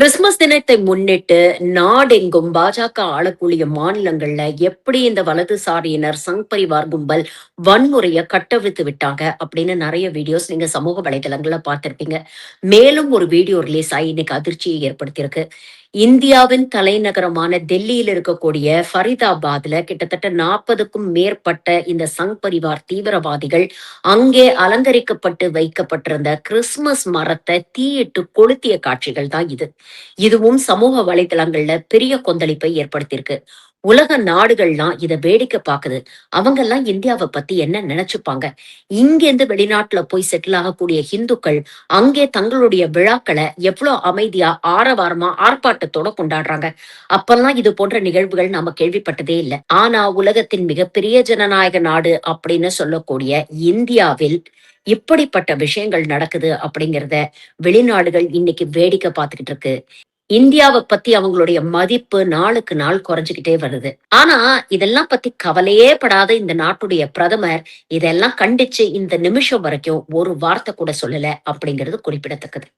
Christmas தினத்தை முன்னிட்டு நாடெங்கும் பாஜக ஆளக்கூடிய மாநிலங்கள்ல எப்படி இந்த வலதுசாரியினர் சங் பரிவார் கும்பல் வன்முறைய கட்டவிழ்த்து விட்டாங்க அப்படின்னு நிறைய வீடியோஸ் நீங்க சமூக வலைதளங்கள்ல பார்த்திருப்பீங்க. மேலும் ஒரு வீடியோ ரிலீஸ் ஆகி இன்னைக்கு அதிர்ச்சியை ஏற்படுத்தியிருக்கு. இந்தியாவின் தலைநகரமான டெல்லியில் இருக்கக்கூடிய ஃபரிதாபாத்ல கிட்டத்தட்ட நாற்பதுக்கும் மேற்பட்ட இந்த சங் பரிவார் தீவிரவாதிகள் அங்கே அலங்கரிக்கப்பட்டு வைக்கப்பட்டிருந்த கிறிஸ்துமஸ் மரத்தை தீயிட்டு கொளுத்திய காட்சிகள் தான் இது. இதுவும் சமூக வலைதளங்கள்ல பெரிய கொந்தளிப்பை ஏற்படுத்தியிருக்கு. உலக நாடுகள்லாம் இத வேடிக்கை பாக்குது. அவங்க எல்லாம் இந்தியாவை பத்தி என்ன நினைச்சுப்பாங்க? இங்கேருந்து வெளிநாட்டுல போய் செட்டில் ஆகக்கூடிய ஹிந்துக்கள் அங்கே தங்களுடைய விழாக்களை எவ்வளவு அமைதியா ஆரவாரமா ஆர்ப்பாட்டத்தோட கொண்டாடுறாங்க. அப்பெல்லாம் இது போன்ற நிகழ்வுகள் நாம கேள்விப்பட்டதே இல்லை. ஆனா உலகத்தின் மிகப்பெரிய ஜனநாயக நாடு அப்படின்னு சொல்லக்கூடிய இந்தியாவில் இப்படிப்பட்ட விஷயங்கள் நடக்குது அப்படிங்கிறத வெளிநாடுகள் இன்னைக்கு வேடிக்கை பார்த்துக்கிட்டு இருக்கு. இந்தியாவை பத்தி அவங்களுடைய மதிப்பு நாளுக்கு நாள் குறைஞ்சுக்கிட்டே வருது. ஆனா இதெல்லாம் பத்தி கவலையே படாத இந்த நாட்டுடைய பிரதமர் இதெல்லாம் கண்டிச்சு இந்த நிமிஷம் வரைக்கும் ஒரு வார்த்தை கூட சொல்லல அப்படிங்கிறது குறிப்பிடத்தக்கது.